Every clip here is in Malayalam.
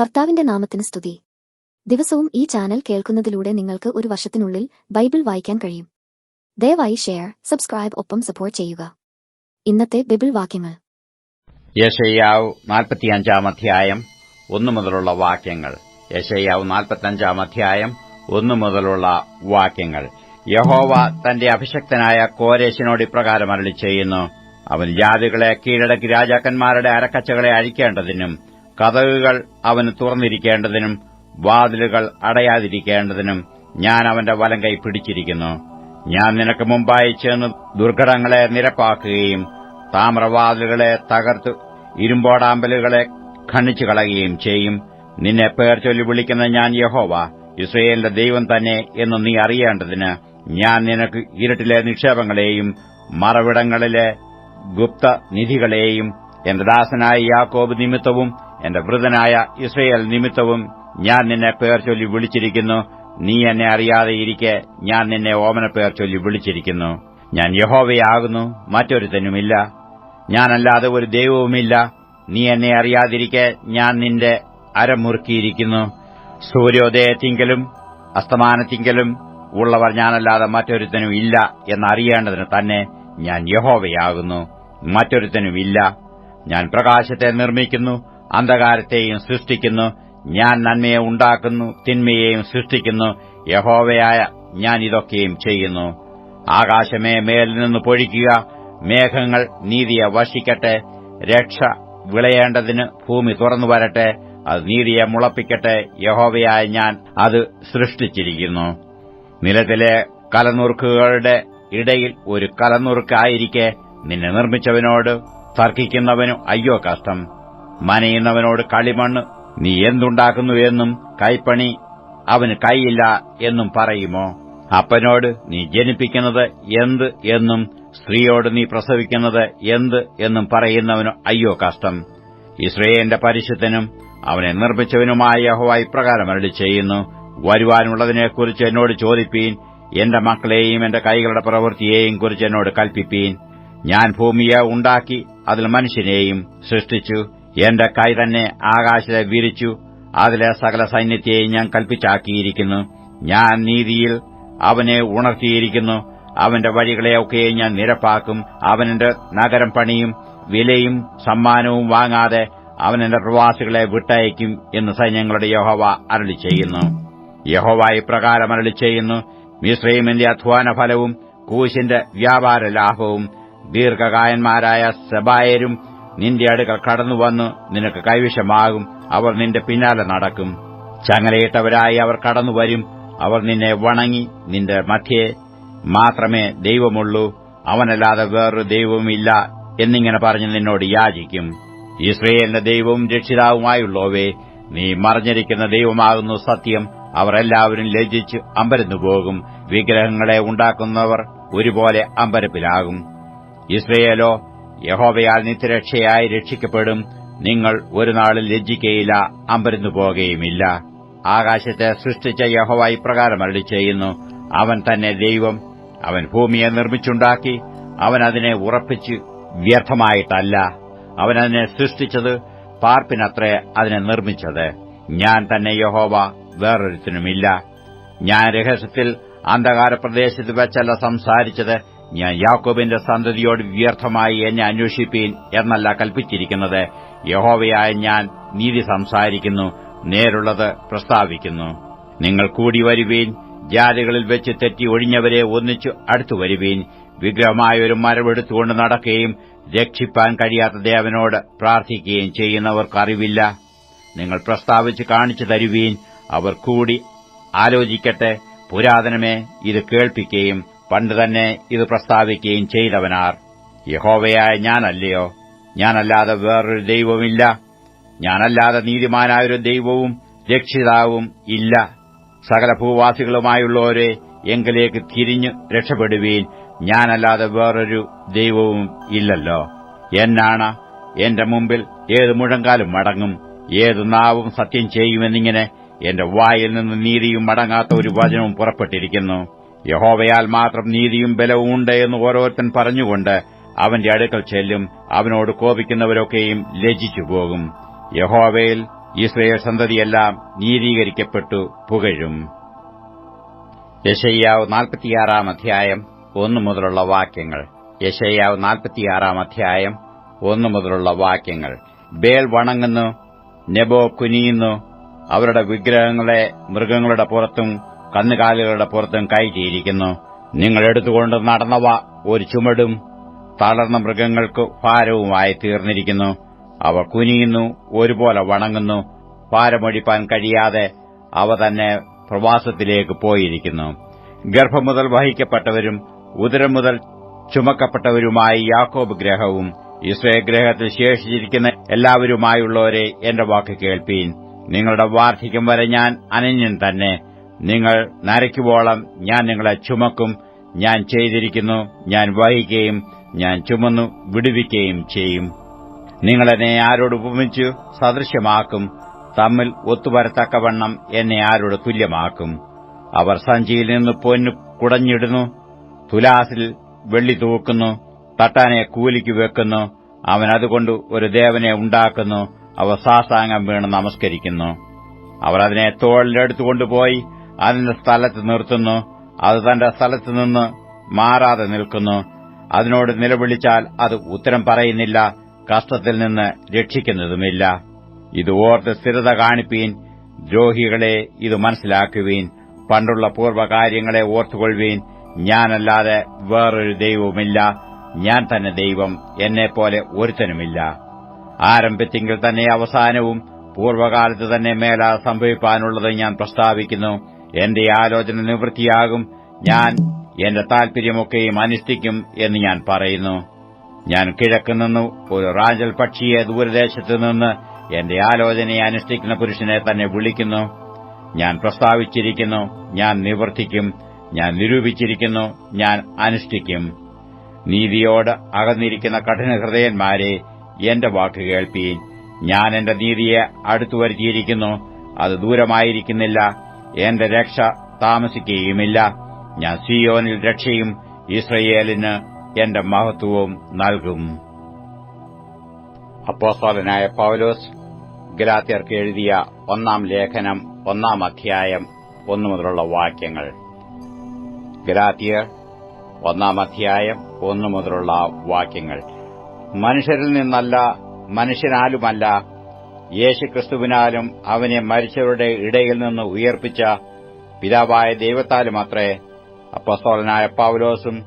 കർത്താവിന്റെ നാമത്തിന് സ്തുതി. ദിവസവും ഈ ചാനൽ കേൾക്കുന്നതിലൂടെ നിങ്ങൾക്ക് ഒരു വർഷത്തിനുള്ളിൽ ബൈബിൾ വായിക്കാൻ കഴിയും. ദയവായി ഷെയർ സബ്സ്ക്രൈബ് ഒപ്പം സപ്പോർട്ട് ചെയ്യുക. ഇന്നത്തെ ബൈബിൾ വാക്യങ്ങൾ. യശയ്യാവ് നാൽപ്പത്തിയഞ്ചാം അധ്യായം ഒന്നു മുതലുള്ള വാക്യങ്ങൾ. യശയ്യാവ് നാൽപ്പത്തിയഞ്ചാം അധ്യായം ഒന്നു മുതലുള്ള വാക്യങ്ങൾ. യഹോവ തന്റെ അഭിഷക്തനായ കോരേശിനോട് ഇപ്രകാരം അരളി ചെയ്യുന്നു അവൻ ജാതികളെ കീഴടക്കി രാജാക്കന്മാരുടെ അരക്കച്ചകളെ അഴിക്കേണ്ടതിനും കഥകുകൾ അവന് തുറന്നിരിക്കേണ്ടതിനും വാതിലുകൾ അടയാതിരിക്കേണ്ടതിനും ഞാൻ അവന്റെ വലം കൈ പിടിച്ചിരിക്കുന്നു. ഞാൻ നിനക്ക് മുമ്പായി ചെന്ന് ദുർഘടങ്ങളെ നിരപ്പാക്കുകയും താമ്രവാതിലുകളെ തകർത്ത് ഇരുമ്പോടാമ്പലുകളെ ഖണ്ണിച്ചു കളയുകയും ചെയ്യും. നിന്നെ പേർ ചൊല്ലി വിളിക്കുന്ന ഞാൻ യഹോവ ഇസ്രയേലിന്റെ ദൈവം തന്നെ എന്ന് നീ അറിയേണ്ടതിന് ഞാൻ നിനക്ക് ഇരുട്ടിലെ നിക്ഷേപങ്ങളെയും മറവിടങ്ങളിലെ ഗുപ്ത നിധികളെയും എന്റെ ദാസനായ യാക്കോബ് നിമിത്തവും എന്റെ വൃതനായ ഇസ്രയേൽ നിമിത്തവും ഞാൻ നിന്നെ പേർ ചൊല്ലി വിളിച്ചിരിക്കുന്നു. നീ എന്നെ അറിയാതെ ഇരിക്കെ ഞാൻ നിന്നെ ഓമന പേർ ചൊല്ലി വിളിച്ചിരിക്കുന്നു. ഞാൻ യഹോവയാകുന്നു മറ്റൊരുത്തനുമില്ല. ഞാനല്ലാതെ ഒരു ദൈവവുമില്ല. നീ എന്നെ അറിയാതിരിക്കെ ഞാൻ നിന്റെ അരമുറുക്കിയിരിക്കുന്നു സൂര്യോദയത്തിങ്കലും അസ്തമാനത്തിങ്കലും ഉള്ളവർ ഞാനല്ലാതെ മറ്റൊരുത്തനും ഇല്ല എന്നറിയേണ്ടതിന് തന്നെ ഞാൻ യഹോവയാകുന്നു മറ്റൊരുത്തനുമില്ല. ഞാൻ പ്രകാശത്തെ നിർമ്മിക്കുന്നു അന്ധകാരത്തെയും സൃഷ്ടിക്കുന്നു. ഞാൻ നന്മയെ ഉണ്ടാക്കുന്നു തിന്മയെയും സൃഷ്ടിക്കുന്നു. യഹോവയായ ഞാൻ ഇതൊക്കെയും ചെയ്യുന്നു. ആകാശമേ മേലിൽ നിന്ന് പൊഴിക്കുക മേഘങ്ങൾ നീതിയെ വശിക്കട്ടെ രക്ഷ വിളയേണ്ടതിന് ഭൂമി തുറന്നു വരട്ടെ അത് നീതിയെ മുളപ്പിക്കട്ടെ. യഹോവയായ ഞാൻ അത് സൃഷ്ടിച്ചിരിക്കുന്നു. നിലത്തിലെ കലനുറുക്കുകളുടെ ഇടയിൽ ഒരു കലനുറുക്കായിരിക്കെ നിന്നെ നിർമ്മിച്ചവനോട് തർക്കിക്കുന്നവനു അയ്യോ കഷ്ടം. മനയുന്നവനോട് കളിമണ്ണ് നീ എന്തുണ്ടാക്കുന്നു എന്നും കൈപ്പണി അവന് കൈയില്ല എന്നും പറയുമോ? അപ്പനോട് നീ ജനിപ്പിക്കുന്നത് എന്ത് എന്നും സ്ത്രീയോട് നീ പ്രസവിക്കുന്നത് എന്ത് എന്നും പറയുന്നവനോ അയ്യോ കഷ്ടം. ഇസ്രയേലിന്റെ പരിശുദ്ധനും അവനെ നിർമ്മിച്ചവനുമായ യഹോവ ഇപ്രകാരം അരളി ചെയ്യുന്നു വരുവാനുള്ളതിനെക്കുറിച്ച് എന്നോട് ചോദിപ്പീൻ എന്റെ മക്കളെയും എന്റെ കൈകളുടെ പ്രവൃത്തിയെയും കുറിച്ച് എന്നോട് കൽപ്പിപ്പീൻ. ഞാൻ ഭൂമിയെ ഉണ്ടാക്കി അതിൽ മനുഷ്യനെയും സൃഷ്ടിച്ചു എന്റെ കൈ തന്നെ ആകാശത്തെ വിരിച്ചു. അതിലെ സകല സൈന്യത്തെയും ഞാൻ കൽപ്പിച്ചാക്കിയിരിക്കുന്നു. ഞാൻ നീതിയിൽ അവനെ ഉണർത്തിയിരിക്കുന്നു. അവന്റെ വഴികളെയൊക്കെ ഞാൻ നിരപ്പാക്കും. അവനെന്റെ നഗരം പണിയും വിലയും സമ്മാനവും വാങ്ങാതെ അവനെന്റെ പ്രവാസികളെ വിട്ടയക്കും എന്ന് സൈന്യങ്ങളുടെ യഹോവ അരളി ചെയ്യുന്നു. യഹോവ ഇപ്രകാരം അരളി ചെയ്യുന്നു. മിശ്രീമിന്റെ അധ്വാന ഫലവും കൂശിന്റെ വ്യാപാര ലാഭവും ദീർഘകായന്മാരായ സബായരും നിന്റെ അടുക്കൽ കടന്നുവന്നു നിനക്ക് കൈവശമാകും. അവർ നിന്റെ പിന്നാലെ നടക്കും. ചങ്ങലയിട്ടവരായി അവർ കടന്നു വരും. അവർ നിന്നെ വണങ്ങി നിന്റെ മധ്യേ മാത്രമേ ദൈവമുള്ളൂ. അവനല്ലാതെ വേറൊരു ദൈവവുമില്ല എന്നിങ്ങനെ പറഞ്ഞ് നിന്നോട് യാചിക്കും. ഇസ്രയേലിന്റെ ദൈവവും രക്ഷിതാവുമായുള്ളോവേ നീ മറിഞ്ഞിരിക്കുന്ന ദൈവമാകുന്നു സത്യം. അവർ എല്ലാവരും ലജ്ജിച്ച് അമ്പരന്നു പോകും. വിഗ്രഹങ്ങളെ ഉണ്ടാക്കുന്നവർ ഒരുപോലെ അമ്പരപ്പിലാകും. ഇസ്രയേലോ യഹോവയാൽ നിത്യരക്ഷയായി രക്ഷിക്കപ്പെടും. നിങ്ങൾ ഒരു നാളിൽ ലജ്ജിക്കയില്ല അമ്പരന്നു പോകുകയുമില്ല ആകാശത്തെ സൃഷ്ടിച്ച യഹോവ ഇപ്രകാരം അരളി ചെയ്യുന്നു അവൻ തന്നെ ദൈവം അവൻ ഭൂമിയെ നിർമ്മിച്ചുണ്ടാക്കി അവൻ അതിനെ ഉറപ്പിച്ച് വ്യർത്ഥമായിട്ടല്ല. അവൻ അതിനെ സൃഷ്ടിച്ചത് പാർപ്പിനത്രേ അതിനെ നിർമ്മിച്ചത്. ഞാൻ തന്നെ യഹോവ വേറൊരുത്തിനുമില്ല. ഞാൻ രഹസ്യത്തിൽ അന്ധകാര പ്രദേശത്ത് വെച്ചല്ല സംസാരിച്ചത്. ഞാൻ യാക്കോബിന്റെ സന്തതിയോട് വ്യർത്ഥമായി എന്നെ അന്വേഷിപ്പീൻ എന്നല്ല കൽപ്പിച്ചിരിക്കുന്നത്. യഹോവയായ ഞാൻ നീതി സംസാരിക്കുന്നു നേരുള്ളത് പ്രസ്താവിക്കുന്നു. നിങ്ങൾ കൂടി വരുവീൻ ജാതികളിൽ വെച്ച് തെറ്റി ഒഴിഞ്ഞവരെ ഒന്നിച്ചു അടുത്തു വരുവീൻ. വിഗ്രഹമായ ഒരു നടക്കുകയും രക്ഷിപ്പാൻ കഴിയാത്ത ദേവനോട് പ്രാർത്ഥിക്കുകയും ചെയ്യുന്നവർക്കറിവില്ല നിങ്ങൾ പ്രസ്താവിച്ച് കാണിച്ചു തരുവീൻ അവർ കൂടി ആലോചിക്കട്ടെ പുരാതനമേ ഇത് കേൾപ്പിക്കുകയും പണ്ട് തന്നെ ഇത് പ്രസ്താവിക്കുകയും ചെയ്തവനാർ. യഹോവയായ ഞാനല്ലയോ? ഞാനല്ലാതെ വേറൊരു ദൈവമില്ല ഞാനല്ലാതെ നീതിമാനായൊരു ദൈവവും രക്ഷിതാവും ഇല്ല. സകല ഭൂവാസികളുമായുള്ളവരെ എങ്കിലേക്ക് തിരിഞ്ഞു രക്ഷപ്പെടുവീൻ ഞാനല്ലാതെ വേറൊരു ദൈവവും ഇല്ലല്ലോ. എന്നാണ് എന്റെ മുമ്പിൽ ഏത് മുഴങ്കാലും മടങ്ങും ഏത് നാവും സത്യം ചെയ്യുമെന്നിങ്ങനെ എന്റെ വായിൽ നിന്ന് നീതിയും മടങ്ങാത്ത ഒരു വചനവും പുറപ്പെട്ടിരിക്കുന്നു. യഹോവയാൽ മാത്രം നീതിയും ബലവും ഉണ്ട് എന്ന് ഓരോരുത്തൻ പറഞ്ഞുകൊണ്ട് അവന്റെ അടുക്കൽ ചെല്ലും അവനോട് കോപിക്കുന്നവരൊക്കെയും ലജിച്ചു പോകും. യഹോവയിൽ ഇസ്രയേൽ സന്തതിയെല്ലാം നീതീകരിക്കപ്പെട്ടു പുകഴും. യശയ്യാവ് നാൽപ്പത്തിയാറാം അധ്യായം ഒന്നു മുതലുള്ള വാക്യങ്ങൾ. യശയ്യാവ് നാൽപ്പത്തിയാറാം അധ്യായം ഒന്നു മുതലുള്ള വാക്യങ്ങൾ. ബേൽ വണങ്ങുന്നു നെബോ കുനിയുന്നു അവരുടെ വിഗ്രഹങ്ങളെ മൃഗങ്ങളുടെ പുറത്തും കന്നുകാലികളുടെ പുറത്തും കയറ്റിയിരിക്കുന്നു നിങ്ങൾ എടുത്തുകൊണ്ട് നടന്നവ ഒരു ചുമടും. തളർന്ന മൃഗങ്ങൾക്ക് ഭാരവുമായി തീർന്നിരിക്കുന്നു. അവ കുനിയുന്നു ഒരുപോലെ വണങ്ങുന്നു. ഭാരമൊഴിപ്പാൻ കഴിയാതെ അവ തന്നെ പ്രവാസത്തിലേക്ക് പോയിരിക്കുന്നു. ഗർഭം മുതൽ വഹിക്കപ്പെട്ടവരും ഉദരം മുതൽ ചുമക്കപ്പെട്ടവരുമായി യാക്കോബ് ഗ്രഹവും ഇസ്രയേൽ ഗ്രഹത്തിൽ ശേഷിച്ചിരിക്കുന്ന എല്ലാവരുമായുള്ളവരെ എന്റെ വാക്ക് കേൾപ്പീൻ. നിങ്ങളുടെ വാർദ്ധക്യം വരെ ഞാൻ അനന്യൻ തന്നെ. നിങ്ങൾ നരയ്ക്കുവോളം ഞാൻ നിങ്ങളെ ചുമക്കും. ഞാൻ ചെയ്തിരിക്കുന്നു ഞാൻ വഹിക്കുകയും ഞാൻ ചുമന്നു വിടുവിക്കുകയും ചെയ്യും. നിങ്ങളെന്നെ ആരോട് ഉപമിച്ചു സദൃശ്യമാക്കും. തമ്മിൽ ഒത്തുവരത്തക്കവണ്ണം എന്നെ ആരോട് തുല്യമാക്കും. അവർ സഞ്ചിയിൽ നിന്ന് പൊന്നു കുടഞ്ഞിടുന്നു തുലാസിൽ വെള്ളി തൂക്കുന്നു തട്ടാനെ കൂലിക്ക് വെക്കുന്നു. അവൻ അതുകൊണ്ട് ഒരു ദേവനെ ഉണ്ടാക്കുന്നു അവ സാഷ്ടാംഗം വീണ് നമസ്കരിക്കുന്നു. അവർ അതിനെ തോളിലെടുത്തുകൊണ്ടുപോയി അതിന്റെ സ്ഥലത്ത് നിർത്തുന്നു. അത് തന്റെ സ്ഥലത്ത് നിന്ന് മാറാതെ നിൽക്കുന്നു. അതിനോട് നിലവിളിച്ചാൽ അത് ഉത്തരം പറയുന്നില്ല. കഷ്ടത്തിൽ നിന്ന് രക്ഷിക്കുന്നതുമില്ല. ഇത് ഓർത്ത് സ്ഥിരത കാണിപ്പീൻ. ദ്രോഹികളെ ഇത് മനസ്സിലാക്കുവീൻ. പണ്ടുള്ള പൂർവകാര്യങ്ങളെ ഓർത്തുകൊള്ളുവീൻ. ഞാനല്ലാതെ വേറൊരു ദൈവവുമില്ല. ഞാൻ തന്നെ ദൈവം. എന്നെപ്പോലെ ഒരുത്തനുമില്ല. ആരംഭിച്ചെങ്കിൽ തന്നെ അവസാനവും പൂർവകാലത്ത് തന്നെ മേല സംഭവിപ്പാനുള്ളത് ഞാൻ പ്രസ്താവിക്കുന്നു. എന്റെ ആലോചന നിവൃത്തിയാകും. ഞാൻ എന്റെ താൽപര്യമൊക്കെയും അനുഷ്ഠിക്കും എന്ന് ഞാൻ പറയുന്നു. ഞാൻ കിഴക്കുനിന്നു ഒരു റാഞ്ചൽ പക്ഷിയെ ദൂരദേശത്തു നിന്ന് എന്റെ ആലോചനയെ അനുഷ്ഠിക്കുന്ന പുരുഷനെ തന്നെ വിളിക്കുന്നു. ഞാൻ പ്രസ്താവിച്ചിരിക്കുന്നു ഞാൻ നിവർത്തിക്കും ഞാൻ നിരൂപിച്ചിരിക്കുന്നു ഞാൻ അനുഷ്ഠിക്കും. നീതിയോട് അകന്നിരിക്കുന്ന കഠിനഹൃദയന്മാരെ എന്റെ വാക്ക് കേൾപ്പീൻ. ഞാൻ എന്റെ നീതിയെ അടുത്തു വരുത്തിയിരിക്കുന്നു അത് ദൂരമായിരിക്കുന്നില്ല. എന്റെ രക്ഷ താമസിക്കുകയുമില്ല. ഞാൻ സിയോനിൽ രക്ഷയും ഇസ്രയേലിന് എന്റെ മഹത്വവും നൽകും. അപ്പോസ്തലനായ പൌലോസ് ഗലാത്യർക്ക് എഴുതിയ ഒന്നാം ലേഖനം ഒന്നാം അധ്യായം ഒന്നു മുതലുള്ള വാക്യങ്ങൾ. ഗലാത്യർ ഒന്നാം അധ്യായം ഒന്നു മുതലുള്ള വാക്യങ്ങൾ. മനുഷ്യരിൽ നിന്നല്ല മനുഷ്യനാലുമല്ല യേശുക്രിസ്തുവിനാലും അവനെ മരിച്ചവരുടെ ഇടയിൽ നിന്ന് ഉയർപ്പിച്ച പിതാവായ ദൈവത്താലുമത്രേ അപ്പസ്തോലനായ പൌലോസും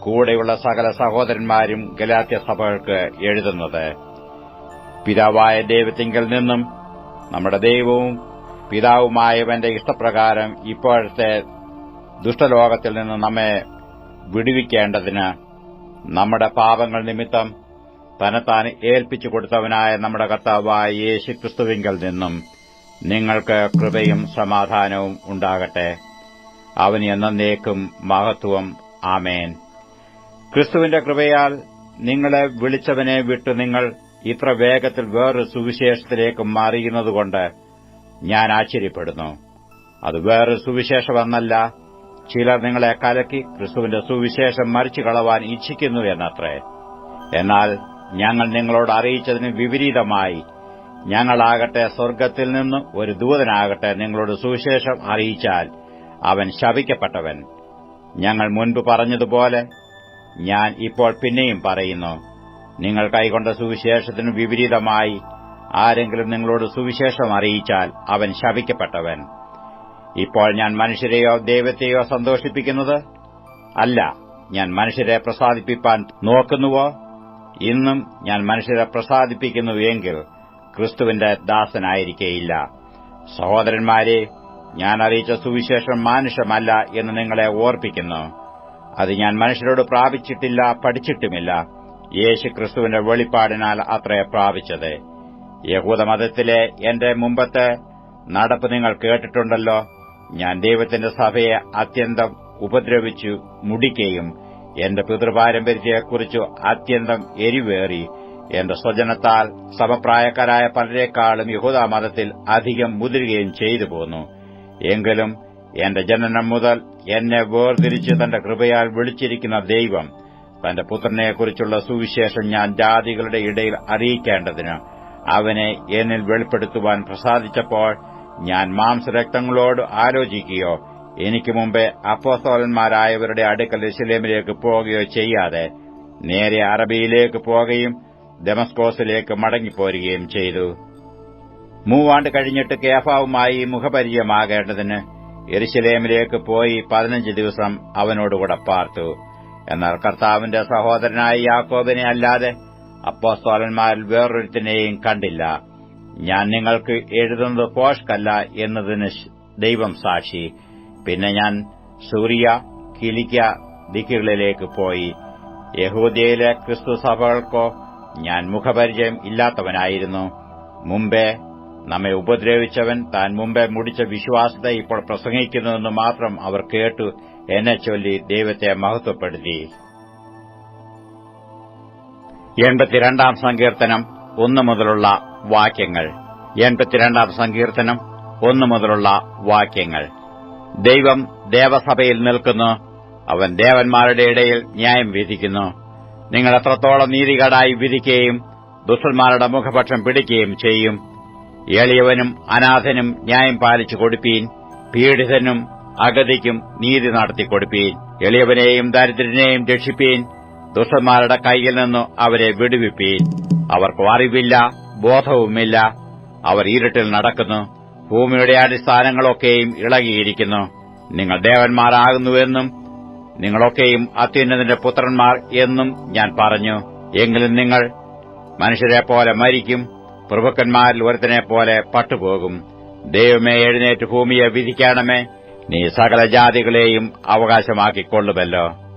കൂടെയുള്ള സകല സഹോദരന്മാരും ഗലാത്യ സഭകൾക്ക് എഴുതുന്നത്. പിതാവായ ദൈവത്തിങ്കിൽ നിന്നും നമ്മുടെ ദൈവവും പിതാവുമായവന്റെ ഇഷ്ടപ്രകാരം ഇപ്പോഴത്തെ ദുഷ്ടലോകത്തിൽ നിന്ന് നമ്മെ വിടുവിക്കേണ്ടതിന് നമ്മുടെ പാപങ്ങൾ നിമിത്തം തന്നെത്താൻ ഏൽപ്പിച്ചു കൊടുത്തവനായ നമ്മുടെ കർത്താവായ യേശു ക്രിസ്തുവിങ്കൽ നിന്നും നിങ്ങൾക്ക് കൃപയും സമാധാനവും ഉണ്ടാകട്ടെ. അവന് എന്നേക്കും മഹത്വം. ആമേൻ. ക്രിസ്തുവിന്റെ കൃപയാൽ നിങ്ങളെ വിളിച്ചവനെ വിട്ടു നിങ്ങൾ ഇത്ര വേഗത്തിൽ വേറൊരു സുവിശേഷത്തിലേക്ക് മാറിയുന്നതുകൊണ്ട് ഞാൻ ആശ്ചര്യപ്പെടുന്നു. അത് വേറൊരു സുവിശേഷമെന്നല്ല ചിലർ നിങ്ങളെ കലക്കി ക്രിസ്തുവിന്റെ സുവിശേഷം മറിച്ചു കളവാൻ ഇച്ഛിക്കുന്നു എന്നത്രേ. എന്നാൽ ഞങ്ങൾ നിങ്ങളോട് അറിയിച്ചതിന് വിപരീതമായി. ഞങ്ങളാകട്ടെ സ്വർഗത്തിൽ നിന്ന് ഒരു ദൂതനാകട്ടെ നിങ്ങളോട് സുവിശേഷം അറിയിച്ചാൽ അവൻ ശപിക്കപ്പെട്ടവൻ. ഞങ്ങൾ മുൻപ് പറഞ്ഞതുപോലെ ഞാൻ ഇപ്പോൾ പിന്നെയും പറയുന്നു. നിങ്ങൾ കൈകൊണ്ട സുവിശേഷത്തിന് വിപരീതമായി ആരെങ്കിലും നിങ്ങളോട് സുവിശേഷം അറിയിച്ചാൽ അവൻ ശപിക്കപ്പെട്ടവൻ. ഇപ്പോൾ ഞാൻ മനുഷ്യരെയോ ദൈവത്തെയോ സന്തോഷിപ്പിക്കുന്നത്? അല്ല ഞാൻ മനുഷ്യരെ പ്രസാദിപ്പിക്കാൻ നോക്കുന്നുവോ? ഇന്നും ഞാൻ മനുഷ്യരെ പ്രസാദിപ്പിക്കുന്നു എങ്കിൽ ക്രിസ്തുവിന്റെ ദാസനായിരിക്കേയില്ല. സഹോദരന്മാരെ ഞാൻ അറിയിച്ച സുവിശേഷം മാനുഷമല്ല എന്ന് നിങ്ങളെ ഓർപ്പിക്കുന്നു. അത് ഞാൻ മനുഷ്യരോട് പ്രാപിച്ചിട്ടില്ല പഠിച്ചിട്ടുമില്ല. യേശു ക്രിസ്തുവിന്റെ വെളിപ്പാടിനാൽ അത്രേ പ്രാപിച്ചത്. യഹൂദമതത്തിലെ എന്റെ മുമ്പത്തെ നടപ്പ് നിങ്ങൾ കേട്ടിട്ടുണ്ടല്ലോ. ഞാൻ ദൈവത്തിന്റെ സഭയെ അത്യന്തം ഉപദ്രവിച്ചു മുടിക്കുകയും എന്റെ പിതൃപാരമ്പര്യത്തെക്കുറിച്ചു അത്യന്തം എരിവേറി. എന്റെ സ്വജനത്താൽ സമപ്രായക്കാരായ പലരെക്കാളും യഹൂദമതത്തിൽ അധികം മുതിരുകയും ചെയ്തു പോന്നു. എങ്കിലും എന്റെ ജനനം മുതൽ എന്നെ വേർതിരിച്ച് തന്റെ കൃപയാൽ വിളിച്ചിരിക്കുന്ന ദൈവം തന്റെ പുത്രനെക്കുറിച്ചുള്ള സുവിശേഷം ഞാൻ ജാതികളുടെ ഇടയിൽ അറിയിക്കേണ്ടതിന് അവനെ എന്നിൽ വെളിപ്പെടുത്തുവാൻ പ്രസാദിച്ചപ്പോൾ ഞാൻ മാംസരക്തങ്ങളോട് ആലോചിക്കുകയോ എനിക്ക് മുമ്പേ അപ്പോസ്തോലന്മാരായവരുടെ അടുക്കൽ ഇസ്ലേമിലേക്ക് പോകുകയോ ചെയ്യാതെ നേരെ അറബിയിലേക്ക് പോകുകയും ഡെമസ്കോസിലേക്ക് മടങ്ങിപ്പോരുകയും ചെയ്തു. മൂവാണ്ട് കഴിഞ്ഞിട്ട് കേഫാവുമായി മുഖപരിചയമാകേണ്ടതിന് എരിശിലേമിലേക്ക് പോയി പതിനഞ്ച് ദിവസം അവനോടുകൂടെ പാർത്തു. എന്നാൽ കർത്താവിന്റെ സഹോദരനായ യാക്കോബിനെ അല്ലാതെ അപ്പോസ്തോലന്മാരിൽ വേറൊരുത്തിനെയും കണ്ടില്ല. ഞാൻ നിങ്ങൾക്ക് എഴുതുന്നത് പോഷ്കല്ല എന്നതിന് ദൈവം സാക്ഷി. പിന്നെ ഞാൻ സൂറിയ കിലിക്ക ദിക്കുകളിലേക്ക് പോയി. യഹൂദിയയിലെ ക്രിസ്തു സഭകൾക്കോ ഞാൻ മുഖപരിചയം ഇല്ലാത്തവനായിരുന്നു. മുമ്പേ നമ്മെ ഉപദ്രവിച്ചവൻ താൻ മുമ്പേ മുടിച്ച വിശ്വാസത്തെ ഇപ്പോൾ പ്രസംഗിക്കുന്നുവെന്ന് മാത്രം അവർ കേട്ടു എന്നെ ചൊല്ലി ദൈവത്തെ മഹത്വപ്പെടുത്തി. എൺപത്തിരണ്ടാം സങ്കീർത്തനം ഒന്നു മുതലുള്ള വാക്യങ്ങൾ. എൺപത്തിരണ്ടാം സങ്കീർത്തനം ഒന്നു മുതലുള്ള വാക്യങ്ങൾ. ദൈവം ദേവസഭയിൽ നിൽക്കുന്നു. അവൻ ദേവന്മാരുടെ ഇടയിൽ ന്യായം വിധിക്കുന്നു. നിങ്ങൾ എത്രത്തോളം നീതികേടായി വിധിക്കുകയും ദുഷ്ടന്മാരുടെ മുഖപക്ഷം പിടിക്കുകയും ചെയ്യും. എളിയവനും അനാഥനും ന്യായം പാലിച്ചു കൊടുപ്പീൻ പീഡിതനും അഗതിക്കും നീതി നടത്തി കൊടുപ്പീൻ. എളിയവനെയും ദരിദ്രനെയും രക്ഷിപ്പീൻ ദുഷ്ടന്മാരുടെ കൈയിൽ നിന്നു അവരെ വിടുവിപ്പീൻ. അവർക്ക് അറിവില്ല ബോധവുമില്ല. അവർ ഇരുട്ടിൽ നടക്കുന്നു. ഭൂമിയുടെ അടിസ്ഥാനങ്ങളൊക്കെയും ഇളകിയിരിക്കുന്നു. നിങ്ങൾ ദേവന്മാരാകുന്നുവെന്നും നിങ്ങളൊക്കെയും അത്യുന്നതിന്റെ പുത്രന്മാർ എന്നും ഞാൻ പറഞ്ഞു. എങ്കിലും നിങ്ങൾ മനുഷ്യരെ പോലെ മരിക്കും പ്രഭുക്കന്മാരിൽ ഒരുത്തനെ പോലെ പട്ടുപോകും. ദൈവമേ എഴുന്നേറ്റ് ഭൂമിയെ വിധിക്കണമേ. നീ സകല ജാതികളെയും അവകാശമാക്കിക്കൊള്ളുമല്ലോ